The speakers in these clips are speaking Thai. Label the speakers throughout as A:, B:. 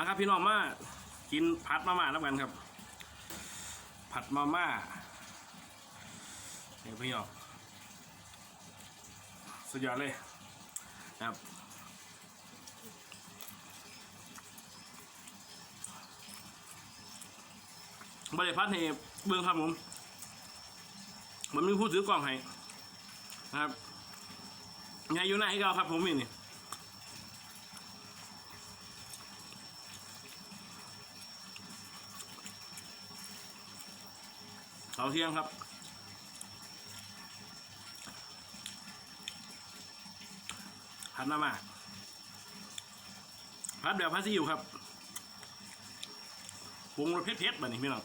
A: มาครับพี่น้องมากินผัดมาม่าแล้วกันครับ ผัดมาม่าเนี่ยพี่น้องสุดยอดเลยนะครับบริพัดให้เบื้องครับผมมันมีผู้ถือกล้องให้นะครับยายอยู่ไหนให้เราครับผมนี่ เขาเที่ยงครับ พัดมามาพัดแบบพัดซีอิ๊วครับปรุงรสเผ็ดๆแบบนี้พี่น้อง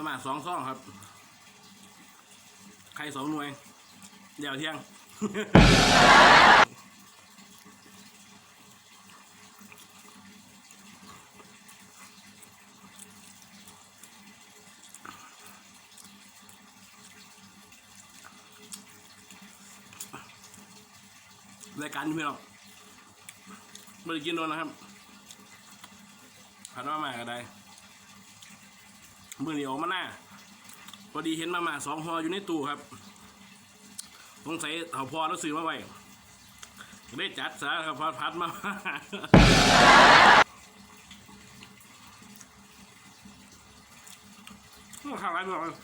A: ประมาณสองซองครับ ใครสองหน่วย เดี๋ยวเที่ยง รายการพี่น้องไม่ได้กินโดนนะครับผัดมาม่าก็ได้ มือเหนียวมาหน้าพอดีเห็นมาม่าสองห่ออยู่ในตู้ครับสงสัยเขาพอแล้วซื้อมาไว้ได้จัดซะครับพัดพัดมาม่าข้าวไรพี่น้อง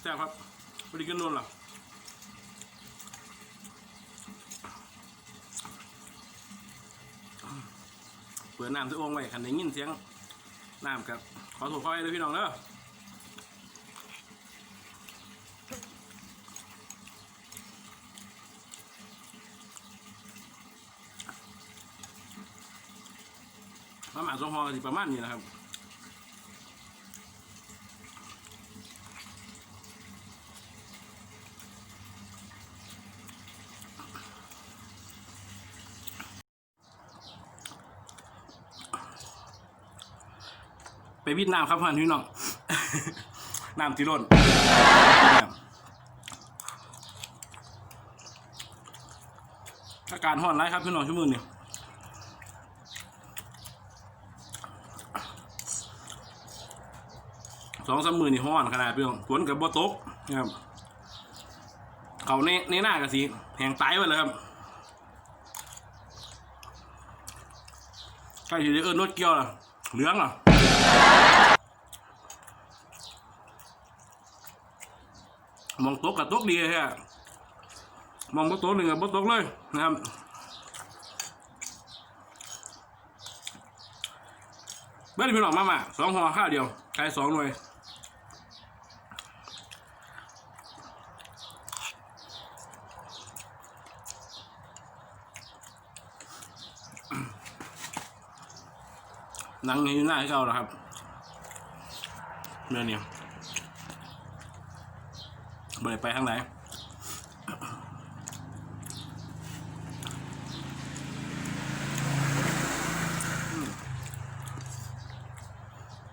A: แซ่บครับพอดีกินโดนหรอเปิดน้ำที่องไว้ขันได้ยินเสียง น้ำครับ ขอโทษขอยเลยพี่น้องเด้อมาหมาสองหอสิประมาณนี้นะครับ ไปวิดน้ำครับพ่อนพี่น้อง น้ำที่ร่นอาการห้อนไรครับพี่น้องชั่วโมงนี่สองสามมือนี่ห้อนขนาดพี่น้องฝนกับบ่ตกนะครับ เขาในในหน้ากะสีแหงตายไปเลยครับใกล้จะเอิ้นรถเกี่ยวละเหลืองเหรอ มองตกกับตกดีฮะมองบ่ตกหนึ่งกับบ่ตกเลยนะครับเบิ้พี่น้องมามาสองห่อข้าวเดียวใช้สองหน่วย หนังอยู่หน้าให้เขาแล้วครับเนื้อเนี่ยบ่ได้ไปทางไหน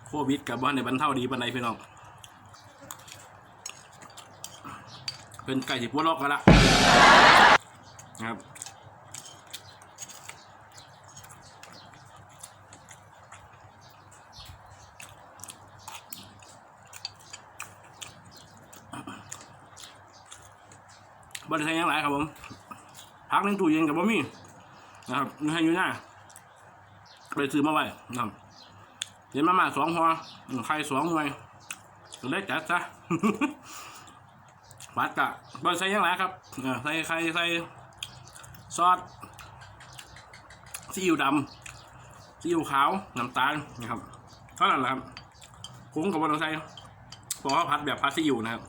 A: โควิดกับบ้านในบรรเทาดีปันใดพี่น้องเป็นไก่สิบวัวลอกกันละครับ บริษัทยังหลายครับผมพักในตู้เย็นกับบะหมี่นะครับนี่ให้อยู่หน้าไปซื้อมาไว้นะครับเห็นมามาสองหัวไข่สองหน่วยเลยจัดซะปัดกะบริษัทยังหลายครับใส่ไข่ใส่ซอสซีอิ๊วดำซีอิ๊วขาวน้ำตาลนะครับเท่านั้นแหละครับคุ้งกับบริษัทเพราะว่าพัดแบบพัดซีอิ๊วนะครับ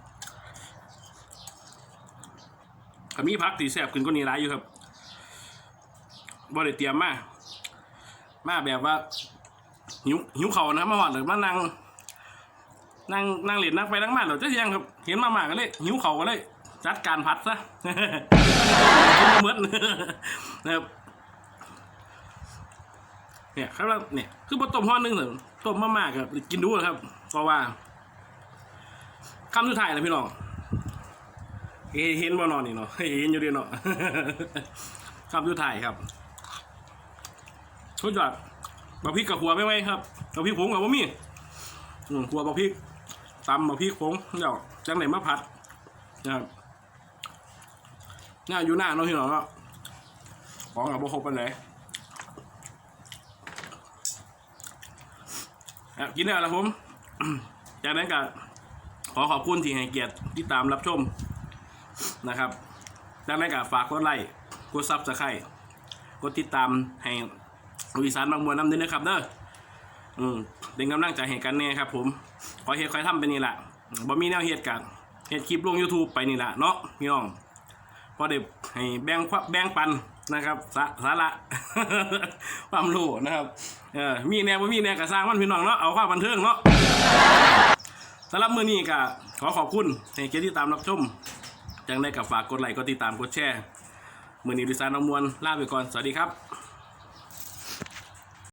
A: ก็มีพักตีแสบขึ้นก็นี้ร้ายอยู่ครับบ่ได้เตรียมมา มาแบบว่า หิวหิวเขานะมาหอดเลยมานั่งนั่งนั่งเล่นนั่งไปนั่งมาเราจะยังครับ เห็นมาหมากันเลย หิวเขากันเลย จัดการพัดซะกินมาเมื่อนะครับเนี่ยครับเนี่ยคือพอต้มห่อหนึงเถอะต้มมากๆกับกินดูนะครับเพราะว่าคำสุดท้ายนะพี่น้อง เห็นเห็นบ่นอนนี่เนาะเห็นอยู่ดีเนาะคำสุดท้ายครับสุดยอดบักพริกกับหัวไม่ไหวครับบักพริกผงกับบ่มีอืมหัวบักพริกตำบักพริกผงเดี๋ยวจังไหนมาผัดนะครับน่าอยู่หน้าเนาะพี่น้องเนาะของกับบ่ครบปันไหนกินได้แล้วผมจากนั้นก็ขอขอบคุณที่ให้เกียรติที่ตามรับชม นะครับจากนั้นก็ฝากกดไลค์กดซับสไครต์กดติดตามให้วิสานบางมวลน้ำด้นนะครับเด้ออืมเป็นกำลังใจให้กันแน่ครับ ผมขอเฮ็ดขอทำไปนี่แหละบ่มีแนวเฮ็ดกันเฮ็ดคลิปลง YouTube ไปนี่แหละเนาะพี่น้องพอได้ให้แบ่งความแบ่งปันนะครับสาสาระความรู้นะครับเออมีแนวบ่มีแนวก็สร้างมันพี่น้องเนาะเอาความบันเทิงเนาะสำหรับมื้อนี้ก็ขอขอบคุณให้เกียรติที่ตามรับชม จังได้กับฝากกดไลค์กดติดตามกดแชร์มือนี้ดิสานน้องมวลลาไปก่อนสวัสดีครับ